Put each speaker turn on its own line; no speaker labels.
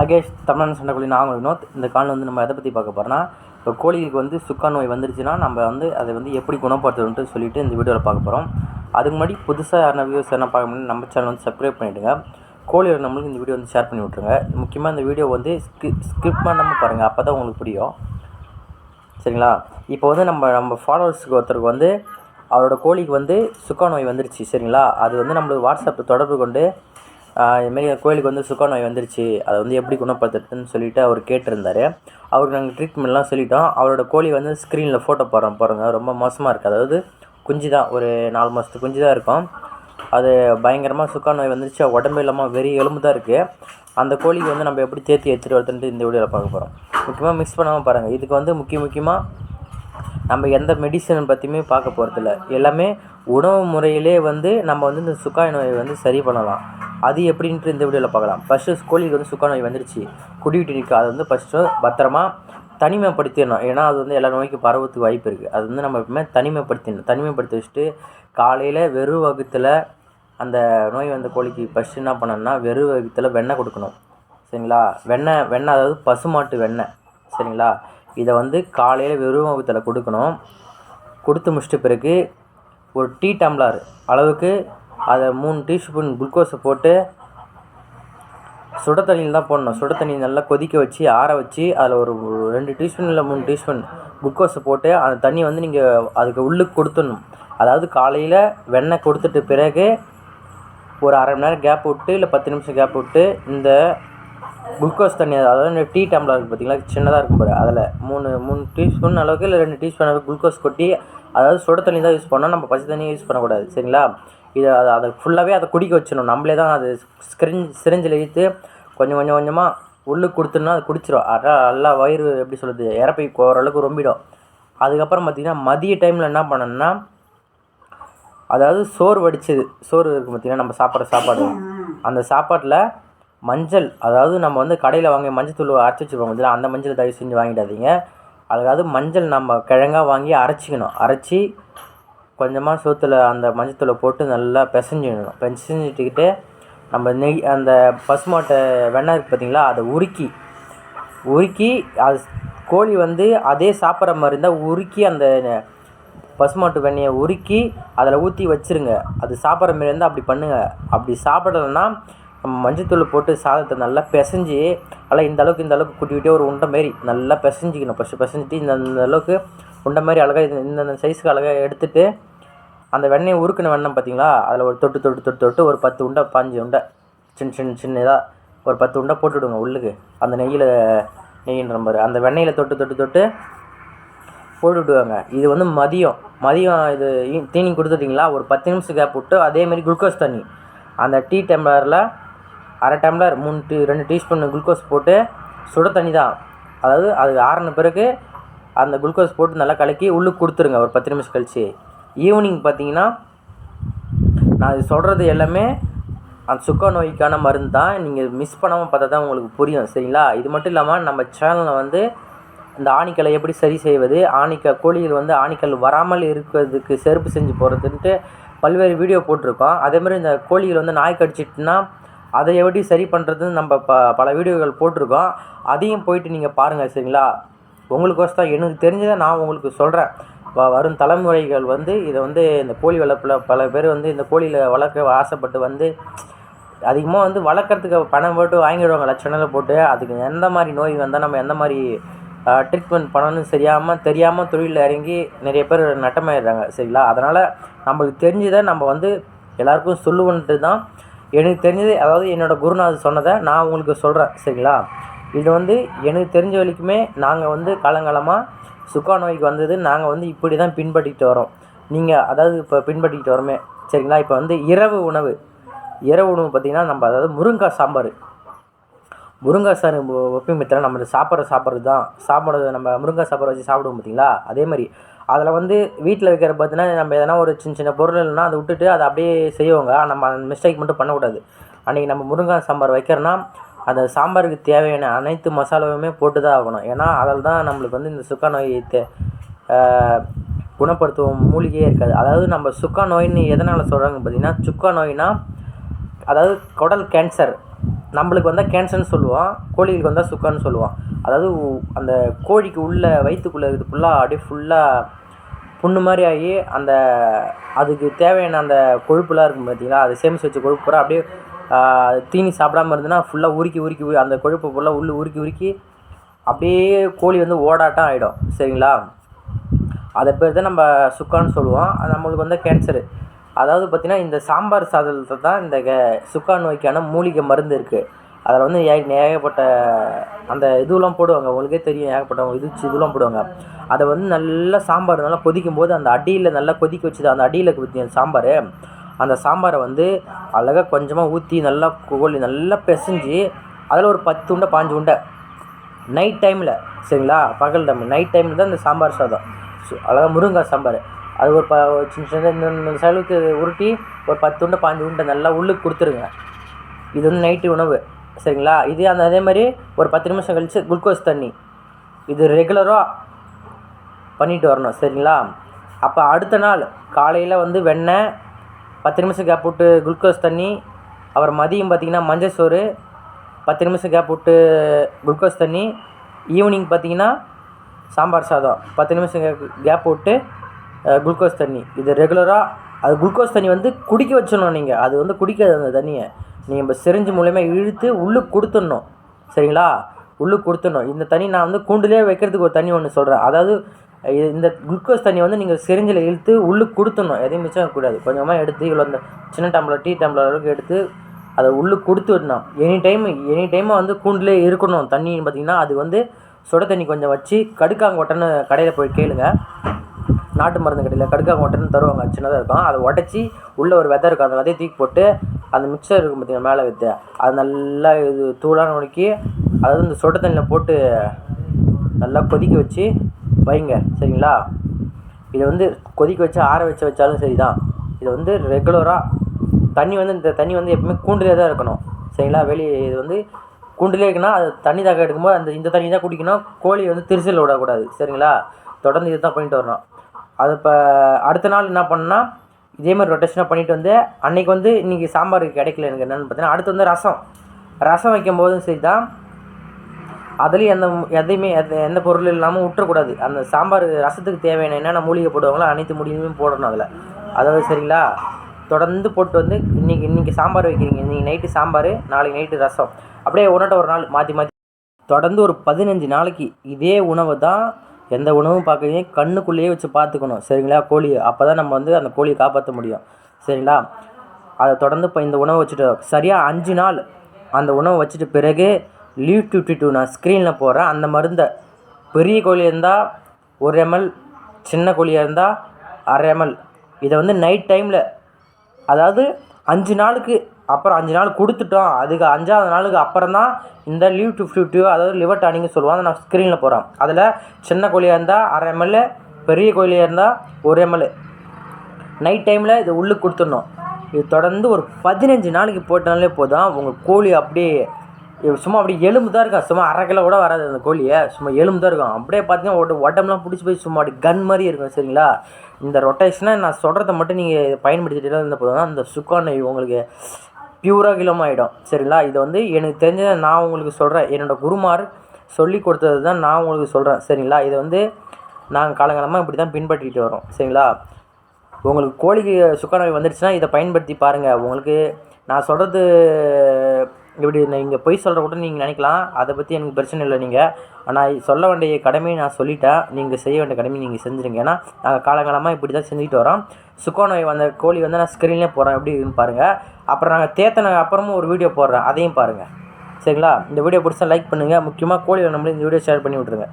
அகேஷ் தமிழன் சண்டைக்குழி நாங்கள் வினோத் இந்த காலில் வந்து நம்ம எதை பற்றி பார்க்க போகிறோம்னா இப்போ கோழிகளுக்கு வந்து சுக்கா நோய் வந்துருச்சுன்னா நம்ம வந்து அதை வந்து எப்படி குணப்படுத்தணுன்ட்டு சொல்லிட்டு இந்த வீடியோவில் பார்க்க போகிறோம் அதுக்கு முன்னாடி புதுசாக யாருனா வியூஸ் என்ன பார்க்க முடியும் நம்ம சேனல் வந்து சப்ஸ்கிரைப் பண்ணிவிடுங்க கோழியோட நம்மளுக்கு இந்த வீடியோ வந்து ஷேர் பண்ணி விட்ருங்க முக்கியமாக இந்த வீடியோ வந்து ஸ்கி ஸ்கிப் பண்ணாமல் பாருங்கள் அப்போ தான் உங்களுக்கு புரியும். சரிங்களா? இப்போ வந்து நம்ம நம்ம ஃபாலோவர்ஸுக்கு ஒருத்தருக்கு வந்து அவரோட கோழிக்கு வந்து சுக்கா நோய் வந்துருச்சு. சரிங்களா? அது வந்து நம்மளுக்கு வாட்ஸ்அப்பில் தொடர்பு கொண்டு இதுமாரி கோயிலுக்கு வந்து சுக்கா நோய் வந்துருச்சு. அதை வந்து எப்படி குணப்படுத்துறதுன்னு சொல்லிட்டு அவர் கேட்டிருந்தாரு. அவருக்கு நாங்கள் ட்ரீட்மெண்ட்லாம் சொல்லிட்டோம். அவரோட கோழி வந்து ஸ்க்ரீனில் ஃபோட்டோ போடுறோம் பாருங்கள் ரொம்ப மோசமாக இருக்குது அதாவது குஞ்சு தான் ஒரு நாலு மாதத்து குஞ்சு தான் இருக்கும். அது பயங்கரமாக சுக்கா நோய் வந்துருச்சு. உடம்பு இல்லாமல் வெறி எலும்பு தான் இருக்குது அந்த கோழிக்கு வந்து நம்ம எப்படி தேத்தி எடுத்துகிட்டு வரதுன்ட்டு இந்த வீடியோவில் பார்க்க போகிறோம் முக்கியமாக மிக்ஸ் பண்ணாமல் பாருங்கள் இதுக்கு வந்து முக்கிய முக்கியமாக நம்ம எந்த மெடிசன் பற்றியுமே பார்க்க போகிறதில்ல எல்லாமே உணவு முறையிலே வந்து நம்ம வந்து இந்த சுக்காய் நோயை வந்து சரி பண்ணலாம். அது எப்படின்ட்டு இந்த வீடியோவில் பார்க்கலாம். ஃபஸ்ட்டு கோழிக்கு வந்து சுக்கா நோய் வந்துருச்சு. குடிவிட்டு நிற்கும் அது வந்து ஃபஸ்ட்டு பத்திரமா தனிமைப்படுத்திடணும். ஏன்னா அது வந்து எல்லா நோய்க்கும் பரவத்துக்கு வாய்ப்பு இருக்குது அது வந்து நம்ம எப்பவுமே தனிமைப்படுத்திடணும். தனிமைப்படுத்தி வச்சுட்டு காலையில் வெறும் வகுத்தில் அந்த நோய் வந்த கோழிக்கு ஃபஸ்ட்டு என்ன பண்ணணும்னா வெறும் வகுத்தில் வெண்ணெய் கொடுக்கணும். சரிங்களா? வெண்ணெய் வெண்ணெய் அதாவது பசுமாட்டு வெண்ணெய். சரிங்களா? இதை வந்து காலையில் வெறும் வகுத்தில் கொடுக்கணும். கொடுத்து முடிச்சிட்ட பிறகு ஒரு டீ டம்ளர் அளவுக்கு அதை மூணு டீஸ்பூன் குளுக்கோஸை போட்டு சுட தண்ணியில் தான் போடணும். சுட தண்ணி நல்லா கொதிக்க வச்சு ஆற வச்சு அதில் ஒரு ரெண்டு டீஸ்பூன் இல்லை மூணு டீஸ்பூன் குளுக்கோஸை போட்டு அந்த தண்ணி வந்து நீங்கள் அதுக்கு உள்ளுக்கு கொடுத்துடணும். அதாவது காலையில் வெண்ணெய் கொடுத்துட்டு பிறகு ஒரு அரை மணி நேரம் கேப் விட்டு இல்லை பத்து நிமிஷம் கேப் விட்டு இந்த குளுக்கோஸ் தண்ணி அதாவது இந்த டீ டம்ளர் இருக்குது பார்த்தீங்களா சின்னதாக இருக்கும் பாரு அதில் மூணு மூணு டீஸ்பூன் அளவுக்கு இல்லை ரெண்டு டீஸ்பூன் அளவுக்கு குளுக்கோஸ் கொட்டி அதாவது சுட தண்ணி தான் யூஸ் பண்ணோம் நம்ம பச்சை தண்ணியும் யூஸ் பண்ணக்கூடாது சரிங்களா? இதை அதை அதை ஃபுல்லாகவே அதை குடிக்க வச்சிடணும். நம்மளே தான் அது ஸ்க்ரிஞ்ச் சிரிஞ்சில் இழுத்து கொஞ்சம் கொஞ்சம் கொஞ்சமாக உள்ளுக்கு கொடுத்துனா அது குடிச்சிடும் அதான் நல்லா வயிறு எப்படி சொல்கிறது இறப்பை ஓரளவுக்கு ரொம்பிடும். அதுக்கப்புறம் பார்த்திங்கன்னா மதிய டைமில் என்ன பண்ணணும்னா அதாவது சோறு வடிச்சது. சோறு இருக்குது பார்த்திங்கன்னா நம்ம சாப்பிட்ற சாப்பாடு. அந்த சாப்பாட்டில் மஞ்சள் அதாவது நம்ம வந்து கடையில் வாங்கி மஞ்சள் தூள் அரைச்சி வச்சுருப்போம் மஞ்சள் அந்த மஞ்சள் தயவு செஞ்சு வாங்கிடாதீங்க. அதாவது மஞ்சள் நம்ம கிழங்கா வாங்கி அரைச்சிக்கணும். அரைச்சி கொஞ்சமாக சோத்தில் அந்த மஞ்சத்தூளை போட்டு நல்லா பிசைஞ்சிடணும். பிசைஞ்சிட்டுக்கிட்டு நம்ம நெய் அந்த பசுமாட்டை வெண்ணெய் இருக்குது பார்த்தீங்களா அதை உருக்கி உருக்கி அது கோழி வந்து அதே சாப்பிட்ற மாதிரி இருந்தால் உருக்கி அந்த பசுமாட்டு வெண்ணெயை உருக்கி அதில் ஊற்றி வச்சிருங்க. அது சாப்பிட்ற மாரி இருந்தால் அப்படி பண்ணுங்கள் அப்படி சாப்பிடலைன்னா நம்ம மஞ்சத்தூள் போட்டு சாதத்தை நல்லா பிசைஞ்சு நல்லா இந்த அளவுக்கு இந்த அளவுக்கு கூட்டிக்கிட்டே ஒரு உண்டை மாரி நல்லா பிசைஞ்சிக்கணும். ஃபஸ்ட்டு பிசைஞ்சிட்டு இந்த அளவுக்கு உண்டை மாதிரி அழகாக இந்த சைஸுக்கு அழகாக எடுத்துகிட்டு அந்த வெண்ணெயை உருக்குன வெண்ணெய் பார்த்தீங்களா அதில் ஒரு தொட்டு தொட்டு தொட்டு தொட்டு ஒரு பத்து உண்டை பாஞ்சு உண்டை சின்ன சின்ன சின்னதாக ஒரு பத்து உண்டை போட்டுவிடுங்க உள்ளுக்கு. அந்த நெய்யில் நெய்ன்ற மாதிரி. அந்த வெண்ணெயில் தொட்டு தொட்டு தொட்டு போட்டுவிடுவாங்க இது வந்து மதியம். மதியம் இது தீனி கொடுத்துட்டிங்களா? ஒரு பத்து நிமிஷம் கேப் விட்டு அதேமாரி குளுக்கோஸ் தண்ணி. அந்த டீ டம்ளரில் அரை டம்ளர் மூணு டீ ரெண்டு டீஸ்பூன் குளுக்கோஸ் போட்டு சுட தண்ணி தான். அதாவது அது ஆறின பிறகு அந்த குளுக்கோஸ் போட்டு நல்லா கலக்கி உள்ளுக்கு கொடுத்துருங்க. ஒரு பத்து நிமிஷம் கழிச்சு. ஈவினிங் பார்த்தீங்கன்னா நான் இது சொல்கிறது எல்லாமே அந்த சுக்க நோய்க்கான மருந்து தான். நீங்கள் மிஸ் பண்ணாமல் பார்த்தா தான் உங்களுக்கு புரியும் சரிங்களா? இது மட்டும் இல்லாமல் நம்ம சேனலில் வந்து இந்த ஆணிக்கலை எப்படி சரி செய்வது ஆணிக்க கோழிகள் வந்து ஆணிக்கல் வராமல் இருக்கிறதுக்கு செருப்பு செஞ்சு போகிறதுன்ட்டு பல்வேறு வீடியோ போட்டிருக்கோம். அதேமாதிரி இந்த கோழிகள் வந்து நாய் கடிச்சிட்டுனா அதை எப்படி சரி பண்ணுறதுன்னு நம்ம ப பல வீடியோக்கள் போட்டிருக்கோம். அதையும் போயிட்டு நீங்கள் பாருங்கள் சரிங்களா? உங்களுக்கோசம் எனக்கு தெரிஞ்சதை நான் உங்களுக்கு சொல்கிறேன் வ வரும் தலைமுறைகள் வந்து இதை வந்து இந்த கோழி வளர்ப்பில் பல பேர் வந்து இந்த கோழியில் வளர்க்க ஆசைப்பட்டு வந்து அதிகமாக வந்து வளர்க்குறதுக்கு பணம் போட்டு வாங்கிடுவாங்க. லட்சணில் போட்டு அதுக்கு எந்த மாதிரி நோய் வந்தால் நம்ம எந்த மாதிரி ட்ரீட்மெண்ட் பண்ணணும்னு சரியாமல் தெரியாமல் தொழிலில் இறங்கி நிறைய பேர் நட்டமாயிடுறாங்க. சரிங்களா? அதனால் நம்மளுக்கு தெரிஞ்சதை நம்ம வந்து எல்லாருக்கும் சொல்லுவோன்ட்டு தான் எனக்கு தெரிஞ்சது அதாவது என்னோடய குருநாதர் சொன்னதை நான் உங்களுக்கு சொல்கிறேன் சரிங்களா? இது வந்து எனக்கு தெரிஞ்ச வரைக்குமே நாங்கள் வந்து காலங்காலமாக சுக்கா நோய்க்கு வந்தது நாங்கள் வந்து இப்படி தான் பின்பற்றிட்டு வரோம். நீங்கள் அதாவது இப்போ பின்பற்றிட்டு வரோமே சரிங்களா? இப்போ வந்து இரவு உணவு. இரவு உணவு பார்த்திங்கன்னா நம்ம அதாவது முருங்காய் சாம்பார். முருங்காய் சார் ஒப்பி பார்த்தா நம்ம சாப்பிட்ற சாப்பிட்றது தான். சாப்பிட்றது நம்ம முருங்கை சாப்பாடு வச்சு சாப்பிடுவோம் பார்த்தீங்களா? அதே மாதிரி அதில் வந்து வீட்டில் வைக்கிற பார்த்தீங்கன்னா நம்ம எதனா ஒரு சின்ன சின்ன பொருள் இல்லைன்னா அதை விட்டுட்டு அதை அப்படியே செய்வாங்க. நம்ம அந்த மிஸ்டேக் மட்டும் பண்ணக்கூடாது. அன்றைக்கி நம்ம முருங்கை சாம்பார் வைக்கிறோன்னா அந்த சாம்பாருக்கு தேவையான அனைத்து மசாலாவுமே போட்டு தான் ஆகணும். ஏன்னா அதில் தான் நம்மளுக்கு வந்து இந்த சுக்கா நோயை தே குணப்படுத்தும் மூலிகையே இருக்காது. அதாவது நம்ம சுக்கா நோயின்னு எதனால் சொல்கிறாங்க பார்த்தீங்கன்னா சுக்கா நோயினா அதாவது குடல் கேன்சர் நம்மளுக்கு வந்தால் கேன்சர்னு சொல்லுவோம் கோழிகளுக்கு வந்தால் சுக்கான்னு சொல்லுவோம். அதாவது அந்த கோழிக்கு உள்ள வயிற்றுக்குள்ளே இது ஃபுல்லாக அப்படியே ஃபுல்லாக புண்ணு மாதிரி ஆகி அந்த அதுக்கு தேவையான அந்த கொழுப்புலாம் இருக்கும் பார்த்தீங்களா அதை சேமித்து வச்ச கொழுப்பு பூரா அப்படியே தீனி சாப்பிடாம இருந்ததுன்னா ஃபுல்லாக உருக்கி உருக்கி அந்த கொழுப்பு ஃபுல்லாக உள்ளே உருக்கி உருக்கி அப்படியே கோழி வந்து ஓடாட்டம் ஆகிடும் சரிங்களா? அதை பேர் தான் நம்ம சுக்கான்னு சொல்லுவோம். அது நம்மளுக்கு வந்து கேன்சரு அதாவது பார்த்திங்கன்னா இந்த சாம்பார் சாதத்தை தான் இந்த கே- சுக்கா நோய்க்கான மூலிகை மருந்து இருக்குது அதில் வந்து ஏ ஏகப்பட்ட அந்த இதுவெலாம் போடுவாங்க. உங்களுக்கே தெரியும் ஏகப்பட்ட இது இதுலாம் போடுவாங்க. அதை வந்து நல்லா சாம்பார் நல்லா கொதிக்கும் போது அந்த அடியில் நல்லா கொதிக்க வச்சுது. அந்த அடியில் அந்த சாம்பார்? அந்த சாம்பாரை வந்து அழகாக கொஞ்சமாக ஊற்றி நல்லா கோழி நல்லா பிசைஞ்சு அதில் ஒரு பத்து உண்டை பாஞ்சு உண்டை. நைட் டைமில் சரிங்களா? பகல் டைம் நைட் டைமில் தான் இந்த சாம்பார் சாதம். அழகாக முருங்காய் சாம்பார். அது ஒரு ப ஒரு சின்ன சின்ன இந்த- செலவுக்கு உருட்டி ஒரு பத்து உண்டை பாஞ்சு உண்டை நல்லா உள்ளுக்கு கொடுத்துருங்க. இது வந்து நைட்டு உணவு சரிங்களா? இதே அந்த அதே மாதிரி ஒரு பத்து நிமிஷம் கழித்து குளுக்கோஸ் தண்ணி. இது ரெகுலராக பண்ணிட்டு வரணும் சரிங்களா? அப்போ அடுத்த நாள் காலையில் வந்து வெண்ணெய் பத்து நிமிஷம் கேப் விட்டு குளுக்கோஸ் தண்ணி அப்புறம் மதியம் பார்த்திங்கன்னா மஞ்சள் சோறு பத்து நிமிஷம் கேப் விட்டு குளுக்கோஸ் தண்ணி ஈவினிங் பார்த்திங்கன்னா சாம்பார் சாதம் பத்து நிமிஷம் கேப் விட்டு குளுக்கோஸ் தண்ணி. இது ரெகுலராக அது குளுக்கோஸ் தண்ணி வந்து குடிக்க வச்சிடணும் நீங்கள் அது வந்து குடிக்காது அந்த தண்ணியை. நீங்கள் இப்போ சிரிஞ்சு மூலயமா இழுத்து உள்ளுக்கு கொடுத்துடணும். சரிங்களா? உள்ளுக்கு கொடுத்துடணும். இந்த தண்ணி நான் வந்து கூண்டுலேயே வைக்கிறதுக்கு ஒரு தண்ணி ஒன்று சொல்கிறேன் அதாவது இது இந்த குளுக்கோஸ் தண்ணி வந்து நீங்கள் செரிஞ்சில் இழுத்து உள்ளுக்கு கொடுத்துடணும். எதையும் மிச்சம் வைக்கக்கூடாது. கொஞ்சமாக எடுத்து இவ்வளோ இந்த சின்ன டம்ளர் டீ டம்ளர் அளவுக்கு எடுத்து அதை உள்ளுக்கு கொடுத்து விடணும். எனி டைம் எனி டைமும் வந்து கூண்டிலே இருக்கணும். தண்ணின்னு பார்த்தீங்கன்னா அது வந்து சுட தண்ணி கொஞ்சம் வச்சு கடுக்காங்கொட்டைன்னு கடையில் போய் கேளுங்க. நாட்டு மருந்து கடையில் கடுக்காங்கொட்டைன்னு தருவாங்க. சின்னதாக இருக்கும். அதை உடச்சி உள்ளே ஒரு விதை இருக்கும். அந்த விதையை தூக்கி போட்டு அந்த மிக்சர் இருக்கும் பார்த்தீங்கன்னா மேலே வித்து. அது நல்லா இது தூளாக நுணுக்கி அதாவது இந்த சுட தண்ணியில் போட்டு நல்லா கொதிக்க வச்சு வைங்க சரிங்களா? இதை வந்து கொதிக்க வச்சு ஆற வச்சு வச்சாலும் சரி தான் இது வந்து ரெகுலராக தண்ணி வந்து இந்த தண்ணி வந்து எப்பவுமே கூண்டிலே தான் இருக்கணும். சரிங்களா? வெளியே இது வந்து கூண்டிலே இருக்குன்னா அது தண்ணி தாக்க எடுக்கும்போது அந்த இந்த தண்ணி தான் குடிக்கணும். கோழி வந்து திருசல் விடக்கூடாது சரிங்களா? தொடர்ந்து இது தான் பண்ணிட்டு வரணும். அது இப்போ அடுத்த நாள் என்ன பண்ணணும்னா இதே மாதிரி ரொட்டேஷனாக பண்ணிட்டு வந்து அன்றைக்கி வந்து இன்றைக்கி சாம்பார் கிடைக்கல எனக்கு என்னென்னு பார்த்தீங்கன்னா அடுத்து வந்து ரசம். ரசம் வைக்கும் போதும் சரி தான் அதுலேயும் எந்த எதையுமே எந்த எந்த பொருள் இல்லாமல் விட்டுறக்கூடாது அந்த சாம்பார் ரசத்துக்கு தேவையான என்னென்ன மூலிகை போடுவாங்களோ அனைத்து மூலிகையுமே போடணும் அதில். அதாவது சரிங்களா? தொடர்ந்து போட்டு வந்து இன்றைக்கி இன்றைக்கி சாம்பார் வைக்கிறீங்க. இன்றைக்கி நைட்டு சாம்பார் நாளைக்கு நைட்டு ரசம். அப்படியே ஒன்றட்ட ஒரு நாள் மாற்றி மாற்றி தொடர்ந்து ஒரு பதினஞ்சு நாளைக்கு இதே உணவை தான் எந்த உணவும் பார்க்குறீங்க கண்ணுக்குள்ளேயே வச்சு பார்த்துக்கணும். சரிங்களா? கோழியை. அப்போ தான் நம்ம வந்து அந்த கோழியை காப்பாற்ற முடியும். சரிங்களா? அதை தொடர்ந்து இப்போ இந்த உணவை வச்சுட்டு சரியாக அஞ்சு நாள் அந்த உணவை வச்சுட்டு பிறகு லீவ் ஃபிஃப்டி டூ நான் ஸ்க்ரீனில் போடுறேன். அந்த மருந்தை பெரிய கோழி இருந்தால் ஒரு எம்எல் சின்ன கோழியாக இருந்தால் அரை எம்எல் இதை வந்து நைட் டைமில் அதாவது அஞ்சு நாளுக்கு அப்புறம் அஞ்சு நாள் கொடுத்துட்டோம். அதுக்கு அஞ்சாவது நாளுக்கு அப்புறம் தான் இந்த லீவ் டு ஃபிஃப்டியோ அதாவது லிவர் டானிங்னு சொல்லுவாங்க. நான் ஸ்க்ரீனில் போகிறேன் அதில் சின்ன கோழியாக இருந்தால் அரை எம்எல் பெரிய கோழியாக இருந்தால் ஒரு எம்எல் நைட் டைமில் இது உள்ளுக்கு கொடுத்துடணும். இது தொடர்ந்து ஒரு பதினஞ்சு நாளைக்கு போட்டாலே போதும். உங்கள் கோழி அப்படியே சும்மா அப்படியே எலும்பு தான் இருக்கும் சும்மா அரை கிலோ கூட வராது அந்த கோழியை. சும்மா எலும்பு தான் இருக்கும். அப்படியே பார்த்தீங்கன்னா உட உடம்புலாம் பிடிச்சி போய் சும்மா அப்படி கன் மாதிரி இருக்கும் சரிங்களா? இந்த ரொட்டேஷனை நான் சொல்கிறத மட்டும் நீங்கள் பயன்படுத்திட்டு இருந்த போதும். அந்த சுக்கானை உங்களுக்கு பியூராக கிலோமா ஆகிடும் சரிங்களா? இதை வந்து எனக்கு தெரிஞ்சதை நான் உங்களுக்கு சொல்கிறேன் என்னோடய குருமார் சொல்லி கொடுத்தது தான் நான் உங்களுக்கு சொல்கிறேன் சரிங்களா? இதை வந்து நாங்கள் காலங்காலமாக இப்படி தான் பின்பற்றிட்டு வரோம் சரிங்களா? உங்களுக்கு கோழிக்கு சுக்கா நோய் வந்துடுச்சுன்னா இதை பயன்படுத்தி பாருங்கள் உங்களுக்கு நான் சொல்கிறது இப்படி நீங்கள் பொய் சொல்கிற கூட நீங்கள் நினைக்கலாம். அதை பற்றி எனக்கு பிரச்சனை இல்லை நீங்கள் ஆனால் சொல்ல வேண்டிய கடமையை நான் சொல்லிட்டேன். நீங்கள் செய்ய வேண்டிய கடமையை நீங்கள் செஞ்சுருங்க. ஏன்னா நாங்கள் காலங்காலமாக இப்படி தான் செஞ்சுட்டு வரோம். சுக்கா நோய் வந்த கோழி வந்து நான் ஸ்க்ரீன்லேயே போடுறேன். எப்படி இருக்குன்னு பாருங்கள் அப்புறம் நாங்கள் தேத்தன அப்புறமும் ஒரு வீடியோ போடுறேன். அதையும் பாருங்கள் சரிங்களா? இந்த வீடியோ பிடிச்சா லைக் பண்ணுங்கள் முக்கியமாக கோழி நம்மளே இந்த வீடியோ ஷேர் பண்ணி விட்ருங்க